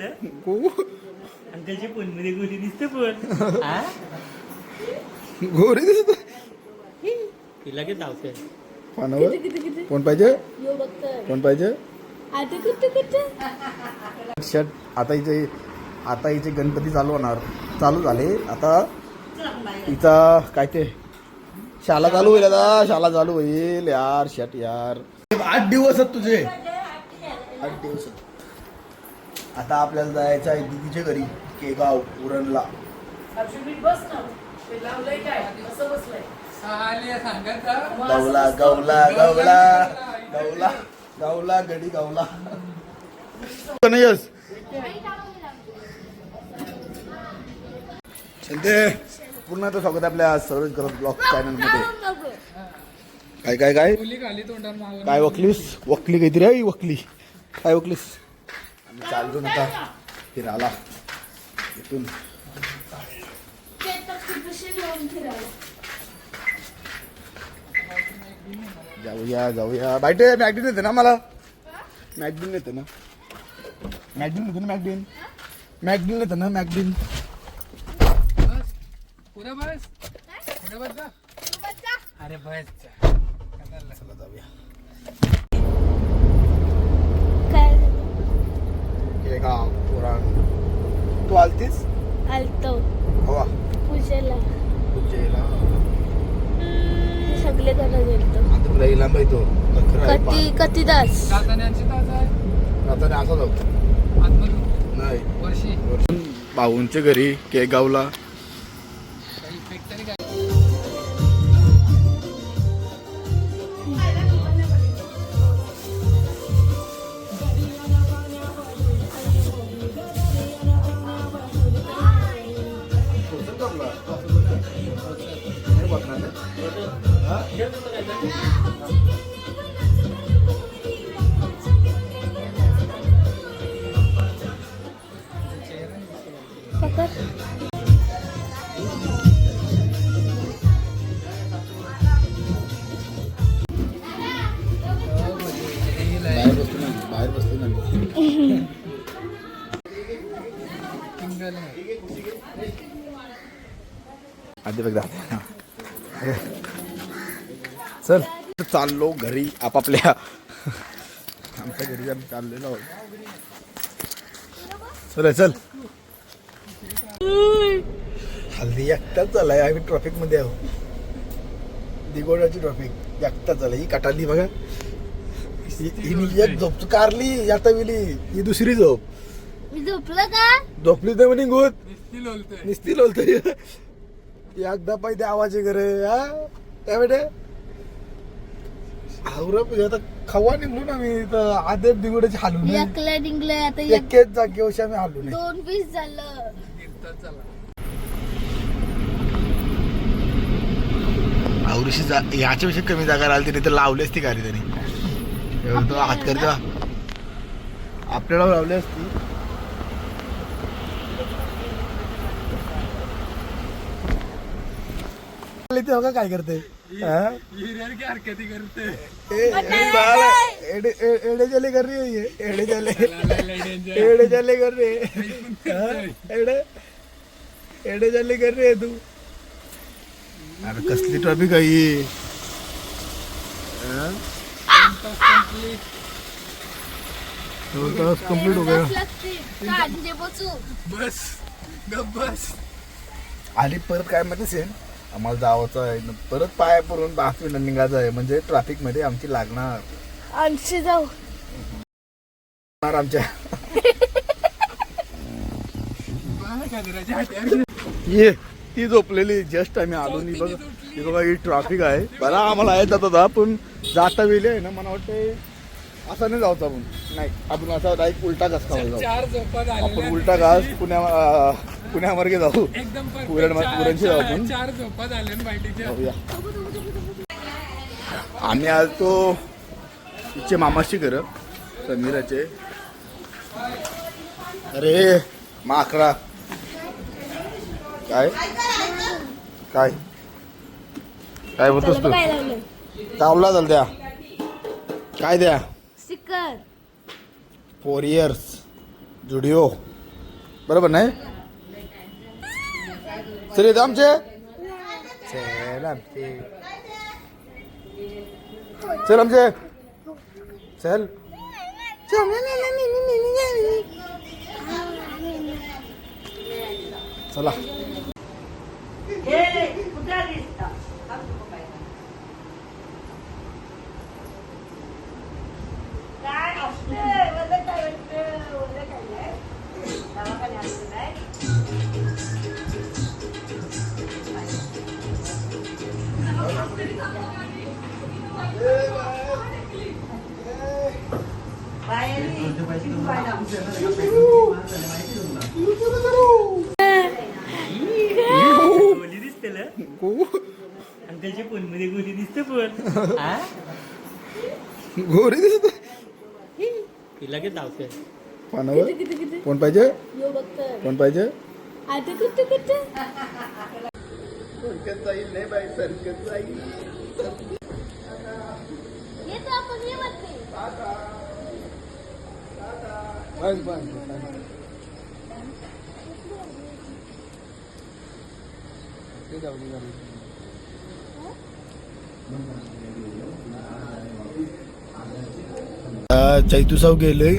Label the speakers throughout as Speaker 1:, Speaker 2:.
Speaker 1: झालं
Speaker 2: गो.
Speaker 1: अंकलच्या फोनमध्ये गोली दिसते पण. हा?
Speaker 2: गोरी दिसत.
Speaker 1: धावते.
Speaker 2: पानावर? कोण पाहिजे?
Speaker 3: यो बघतोय.
Speaker 2: कोण पाहिजे?
Speaker 3: आता कुठे कुठे?
Speaker 2: शर्ट आता इथे आता इथे गणपती चालू होणार. चालू झाले. आता इचा काय ते? शाला चालू होईल आता. शाला चालू होईल. यार शर्ट यार. आठ दिवस आहेत तुझे. आठ दिवस आहेत. आता आपल्याला जायचं आहे दिदीच्या घरी केगाव उरणला. गवला गवला गवला गवला गवला गडी गवला. नाही यस ते पुन्हा तर स्वागत आहे आपल्या सर्वच करत ब्लॉग चॅनलमध्ये काय काय? काय काय वकलीस? वकली काहीतरी आहे वकली. काय वकलीस? आम्ही चालतो ना आता फिरायला इथून. जाऊया जाऊया. बायटे मॅगडीन येते ना मला? मॅगडीन येते ना? मॅगडीन येते ना मॅगडीन मॅगडीन येते ना मॅगडीन
Speaker 4: पुढे बस. पुढे बस जा. अरे बस
Speaker 2: चला जाऊया
Speaker 3: काय
Speaker 2: केगाव पुराण. तू आलतीस?
Speaker 3: आलतो.
Speaker 2: हवा
Speaker 3: पूजेला.
Speaker 2: उज्जैला
Speaker 3: सगळे जण गेलतो.
Speaker 2: आता तुला इलाम तो अकरा आहे,
Speaker 3: कती कती दास.
Speaker 2: आता नाही असा जाऊ नाही.
Speaker 4: वर्षी
Speaker 2: भाऊंच्या घरी केगावला आधी बघ चल. चाललो घरी आपापल्या. आमच्या घरी आम्ही चाललेलो आहोत. चल चल. हल्ली एकटाच झालाय. आम्ही ट्रॉफिकमध्ये आहोत. दिगोडाची ट्रॉफिक एकटाच झाला ही कटाली बघा. हिने एक झोप कारली आता विली. ही दुसरी झोप.
Speaker 3: मी झोपलं का?
Speaker 2: झोपली तर म्हणे गोत
Speaker 4: निस्ती लोलतोय.
Speaker 2: निस्ती लोलतोय. एकदा पाहिजे आवाज हा? काय बेटे. पाहिजे आता खवा निघलो ना मी तर आदर दिवडाची हालू नाही.
Speaker 3: एकलं निघलंय आता एक
Speaker 2: एकेच जागेवर आम्ही हालू नाही.
Speaker 3: दोन पीस झालं.
Speaker 2: आवरीशी जा याच्यापेक्षा कमी जागा राहिली तरी तर लावली असती गाडी त्यांनी एवढं तो हात करतो. आपल्याला लावली असती. ते बघा काय करते? हा
Speaker 4: हरकती करते.
Speaker 2: एडे जाले कर रही है ये एडे जाले एडे जाले कर रही है? एडे? एडे जाले कर रही है तू. अरे कसली ट्रॉफिक आहे? दोन तास कंप्लीट हो गया.
Speaker 3: बसू.
Speaker 4: बस
Speaker 2: आणि परत काय माहिती असेल आम्हाला जावंचं आहे. न परत पाया पडून पाच मिनिटं निघायचं आहे. म्हणजे ट्रॅफिकमध्ये आमची लागणार.
Speaker 3: आणशी जाऊ.
Speaker 2: आमच्या. ये ती झोपलेली. जस्ट आम्ही आलो नाही. बघा ही बघा ही ट्रॅफिक आहे. बरा आम्हाला आहे जात होता पण जाता वेळी आहे ना मला वाटतं असं नाही जायचं आपण. नाही आपण असा डायरेक्ट उलटा घास खावा जाऊ.
Speaker 4: चार झोपा
Speaker 2: आपण उलटा घास पुण्या अं, पुण्यामार्गे जाऊ.
Speaker 4: एकदम.
Speaker 2: पुरण- पुरणची जाऊ आपण.
Speaker 4: चार झोपा झाल्या
Speaker 2: आम्ही आज तो तिचे मामाची घर समीराचे. अरे माकडा काय? काय? काय बोलतोस तू? चावला झालं द्या. काय द्या? फोर इयर्स जुडिओ. बरोबर नाही? चल आमचे चल आमचे चल आमचे चल. चला.
Speaker 1: गोली दिसते ना अंकलच्या फोनमध्ये गोली दिसते पण
Speaker 2: गोरी दिसत
Speaker 1: तिला काय धावते
Speaker 2: पानावर कोण पाहिजे कोण पाहिजे
Speaker 3: आता कुठं कुठं
Speaker 2: सरकत जाईल नाही बाई सरकत जाईल
Speaker 3: येतो आपण
Speaker 2: बस बस चैतुसाव गेले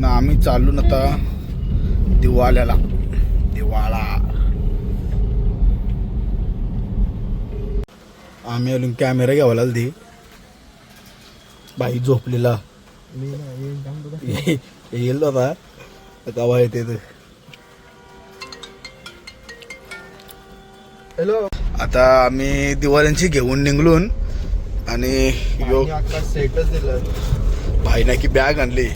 Speaker 2: ना आम्ही चाललो ना आता दिवाळ्याला दिवाळा. आम्ही अजून कॅमेरा घ्यावा दे बाई झोपलेला. येईल आता. गावा येते हॅलो आता आम्ही दिवाळ्यांची घेऊन निघलून आणि यो
Speaker 5: सेटच दिलं.
Speaker 2: भाई ना की बॅग आणली.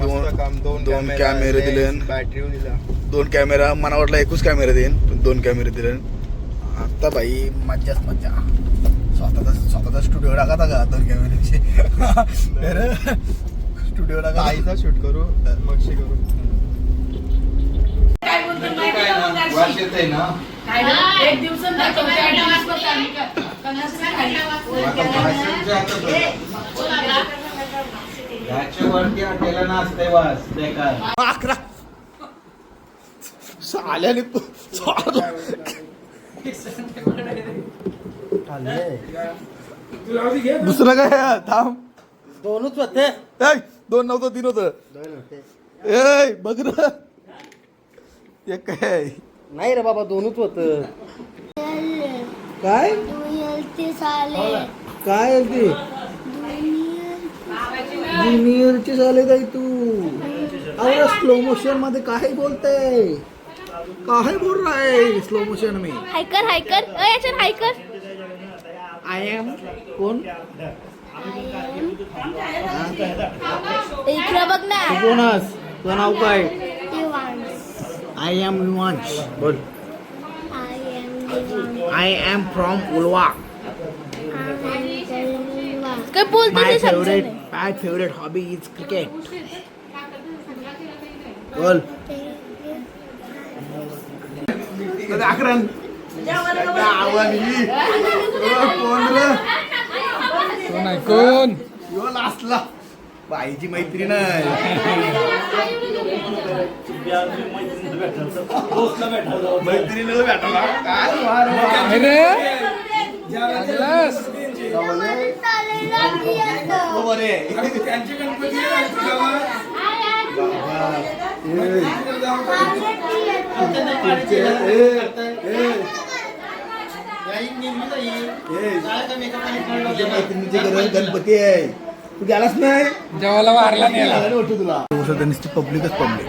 Speaker 5: दोन
Speaker 2: दोन कॅमेरे दिले
Speaker 5: बॅटरी दिला.
Speaker 2: दोन कॅमेरा मला वाटलं एकच कॅमेरा देईन पण दोन कॅमेरे दिले आता भाई मज्जाच मज्जा. स्वतःचा स्वतःचा स्टुडिओ टाका का दोन कॅमेऱ्याचे स्टुडिओ टाका.
Speaker 5: आईचा शूट करू मग करू. येत आहे ना?
Speaker 4: एक.
Speaker 5: आता आता
Speaker 2: अकरा. आल्याने दुसरं काय? थांब.
Speaker 1: दोनच होते.
Speaker 2: ऐ, दोन नव्हतं तीन होतं. ए बघ एक काय?
Speaker 1: नाही रे बाबा दोनच होत. काय? काय ते ज्युनियरचे झाले काय तू? अरे स्लो मोशनमध्ये काय बोलते काय बोल रहा है स्लो मोशन में?
Speaker 3: हायकर हायकर. अ याच्यात हायकर
Speaker 1: आय एम कोण
Speaker 3: इकडे बघ ना
Speaker 1: तू कोणास तुझं नाव काय?
Speaker 3: दिवांश
Speaker 1: आय एम युवांश बोल.
Speaker 3: I am Divansh
Speaker 1: I am from Ulwa
Speaker 3: काय बोलते
Speaker 1: माय
Speaker 3: ते समजत
Speaker 1: फेवरेट
Speaker 3: नाही.
Speaker 1: My favourite hobby is cricket बोल.
Speaker 2: आकरण कोण?
Speaker 5: कोण
Speaker 2: यो लास्टला बाईची मैत्रीण आहे मैत्रिणीला भेटला काय गणपती आहे. तू गेलास नाही?
Speaker 5: जेवायला वारला
Speaker 2: वाटतं तुला? नुसती पब्लिकच पब्लिक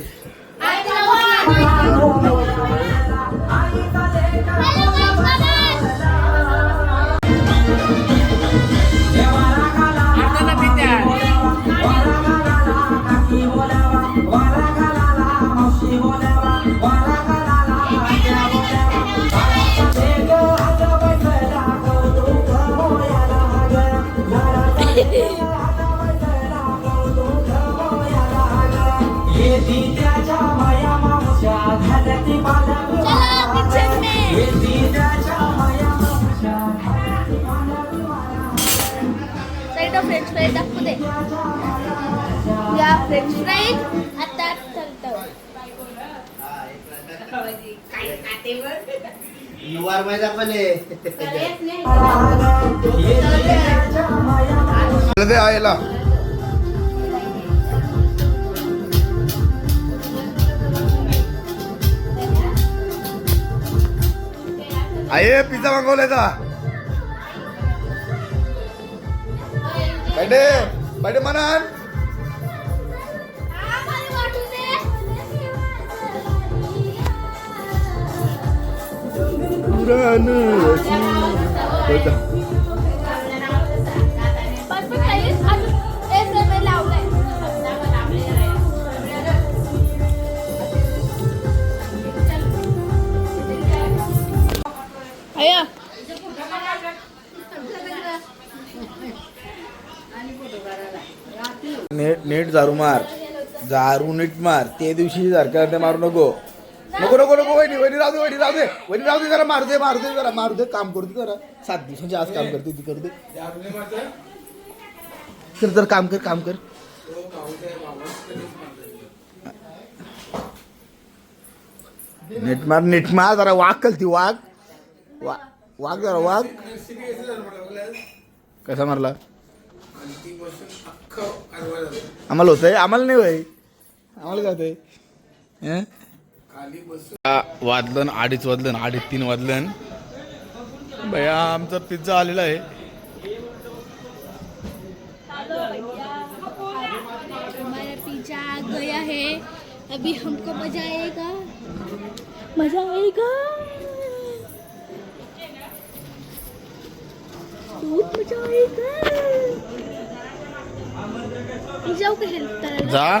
Speaker 2: एकला
Speaker 3: फ्रेंच फ्राईज आता चलतं
Speaker 5: युवार माहिती आपले
Speaker 2: मला दे आयला आहे पिझ्झा मागवलाय का बर्थडे बर्थडे म्हणाल नेट नेट जारू मार. जारू नीट मार. ते दिवशी सारख्या ते मारू नको. नको नको नको वहिनी वहिनी राहू दे वहिनी राहू दे. वहिनी राहू दे जरा मारू दे मारू दे जरा मारू दे काम करू जरा. सात दिवसांचे आज काम करते ती करते. तर जर काम कर काम कर. नेट मार नेट मार जरा वाघ कलती वाघ. वा वाघ जरा वाघ. कसा मारला? आम्हाला होतंय आम्हाला नाही होय. आम्हाला काय होतंय? वाजलं अडीच वाजलं अडीच तीन वाजलं. भैया आमचा पिझ्झा आलेला आहे.
Speaker 3: गया है. अभी हमको मजा आएगा. मजा आएगा. बहुत मजा आएगा. का हेल्प
Speaker 2: जा.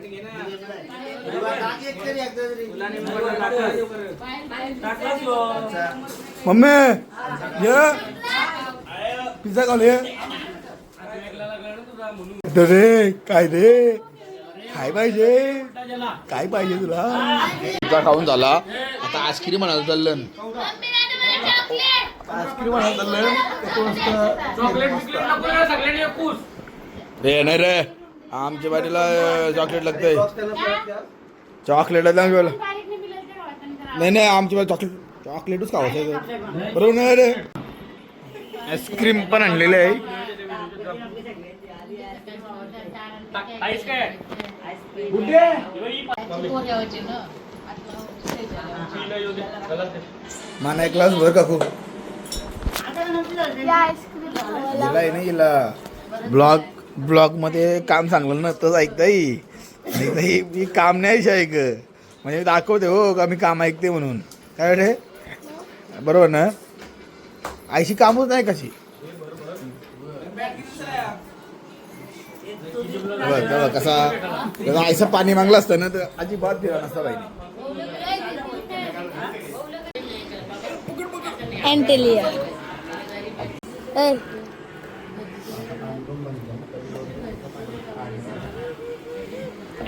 Speaker 2: मम्मी ये पिझ्झा खाऊ ये. रे काय रे? काय पाहिजे? काय पाहिजे तुला? पिझ्झा खाऊन झाला. आता आईस्क्रीम म्हणाल चाललं आईस्क्रीम म्हणाल चाललं रे नाही रे. आमच्या पाठीला चॉकलेट लागतंय. चॉकलेट नाही नाही आमच्या पाठी चॉकलेट चॉकलेटच खावायचं बरोबर नाही रे आईस्क्रीम पण आणलेले आहे. माना एक ग्लास भर काकू गेलाय नाही गेला. ब्लॉग ब्लॉगमध्ये काम चांगलं ना ऐकताई ऐकताई नाही मी काम नाही ऐक म्हणजे दाखवते हो का मी काम ऐकते म्हणून. काय रे बरोबर ना? आईशी कामच नाही कशी? बरं कसा कसा आईचं पाणी मागलं असतं ना तर अजिबात दिला नसता पाहिजे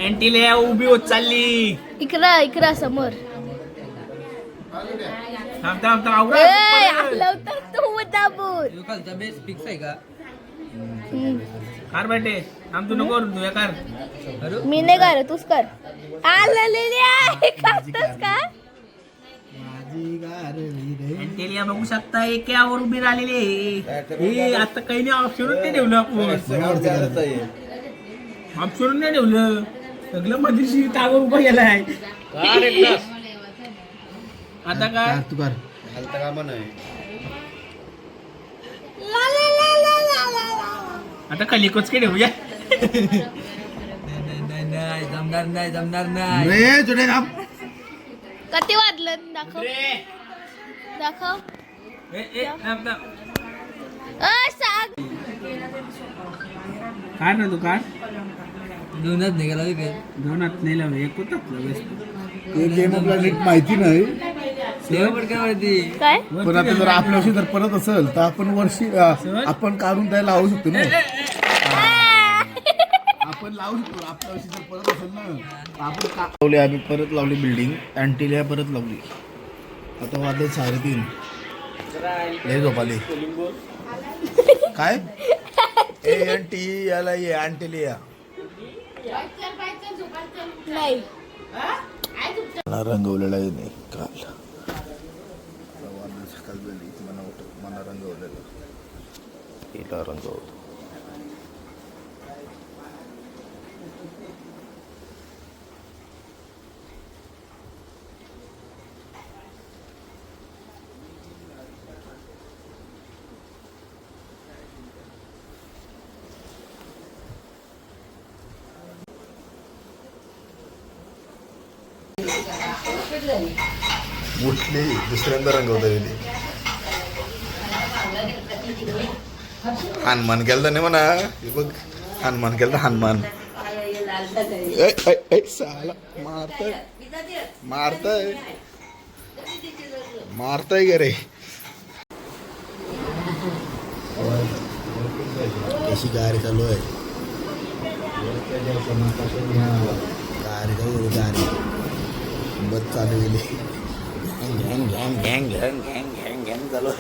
Speaker 3: अँटेलिया ए
Speaker 5: अँटीले उभी होत चालली.
Speaker 3: इकरा इकरा समोर.
Speaker 5: थांब थांब थांब
Speaker 3: ए हलवतात तू दाबून.
Speaker 5: बेस फिक्स आहे का. कार बेटे थांब तू नको तू कर
Speaker 3: मी नाही कर तूच कर. आलेली करतोस का?
Speaker 5: अँटेलिया बघू शकता एकावर उभी राहिलेली आहे. हे आता काही नाही ऑप्शनच नाही ठेवलं आपण. ऑप्शन नाही ठेवलं. सगळं मधीशी टावर उभा गेलाय कार एक आता काय?
Speaker 2: तू कर.
Speaker 5: आता खाली कोचके ठेवूया नाही जमणार नाही जमणार नाही.
Speaker 2: रे जुडे राम
Speaker 3: किती वाजलं? दाखव. दाखव.
Speaker 5: काय ना तू काय दोनात निघाला दोनात नाही लावलं एक होतात
Speaker 2: हे गेम आपल्याला नीट माहिती नाही.
Speaker 3: काय
Speaker 2: पण आता जर आपल्या वर्षी जर परत असेल तर आपण वर्षी अं, आपण काढून त्याला लावू शकतो ना. आपण लावू शकतो. आपल्या वर्षी जर परत असेल ना तर आपण का लावली आम्ही परत लावली बिल्डिंग अँटिलिया परत लावली. आता वाजले साडेतीन लय झोपाली. काय? ए एन टी याला ये अँटिलिया
Speaker 3: नाही.
Speaker 2: मला रंगवलेला आहे नाही काल. सकाळ झाली मला रंगवलेलं. हिला रंगवलं उठली दुसऱ्यांदा रंगवता येते हनुमान केलं तर नाही म्हणा. हे बघ हनुमान केलं तर हनुमान मारतय. मारतय. मारतय गे रे कशी गाडी चालू आहे? गाडी चालू गाडी. બચ્ચાને પેલી ઘેંગ ઘેંગ ઘેંગ ઘેંગ ઘેંગ ઘેંગ ઘેંગ ચાલુ